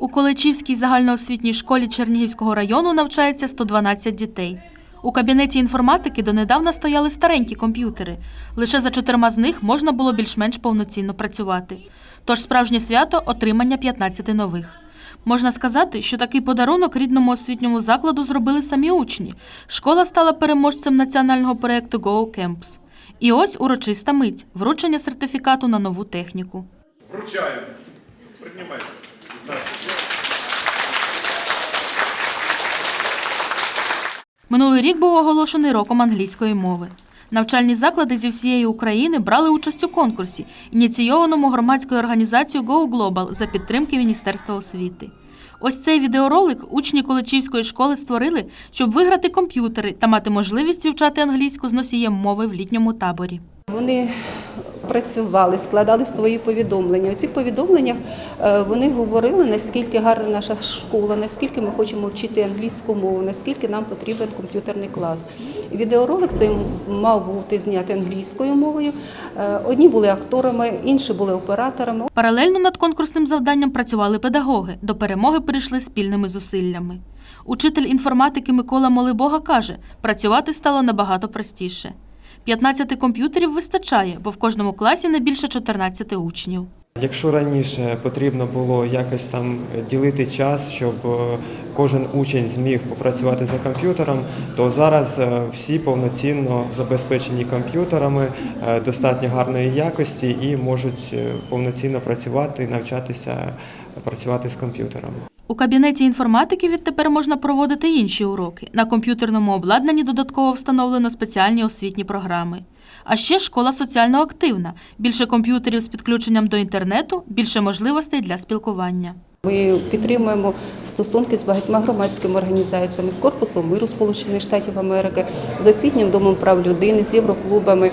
У Колечівській загальноосвітній школі Чернігівського району навчається 112 дітей. У кабінеті інформатики донедавна стояли старенькі комп'ютери. Лише за чотирма з них можна було більш-менш повноцінно працювати. Тож справжнє свято отримання 15 нових. Можна сказати, що такий подарунок рідному освітньому закладу зробили самі учні. Школа стала переможцем національного проєкту Go Camps. І ось урочиста мить вручення сертифікату на нову техніку. Вручаю. Приймайте. Минулий рік був оголошений роком англійської мови. Навчальні заклади зі всієї України брали участь у конкурсі, ініційованому громадською організацією Go Global за підтримки Міністерства освіти. Ось цей відеоролик учні Колечівської школи створили, щоб виграти комп'ютери та мати можливість вивчати англійську з носієм мови в літньому таборі. Вони працювали, складали свої повідомлення. У цих повідомленнях е, вони говорили, наскільки гарна наша школа, наскільки ми хочемо вчити англійську мову, наскільки нам потрібен комп'ютерний клас. Відеоролик цей мав бути знятий англійською мовою. Е, Одні були акторами, інші були операторами. Паралельно над конкурсним завданням працювали педагоги. До перемоги прийшли спільними зусиллями. Учитель інформатики Микола Молибога каже, працювати стало набагато простіше. 15 комп'ютерів вистачає, бо в кожному класі не більше 14 учнів. Якщо раніше потрібно було якось там ділити час, щоб е, кожен учень зміг попрацювати за комп'ютером, то зараз е, всі повноцінно забезпечені комп'ютерами е, достатньо гарної якості і можуть повноцінно працювати, навчатися працювати з комп'ютером. У кабінеті інформатики відтепер можна проводити інші уроки. На комп'ютерному обладнанні додатково встановлено спеціальні освітні програми. А ще школа соціально активна. Більше комп'ютерів з підключенням до інтернету, більше можливостей для спілкування. Ми підтримуємо стосунки з багатьма громадськими організаціями, з Корпусом миру Сполучених Штатів Америки, з освітнім домом прав людини, з євроклубами.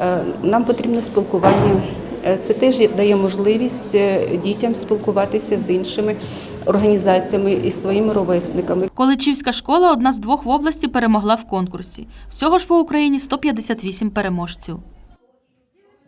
Е, Нам потрібно спілкування. Е, Це теж дає можливість е, дітям спілкуватися з іншими організаціями і своїми ровесниками. Количівська школа одна з двох в області перемогла в конкурсі. Всього ж по Україні 158 переможців.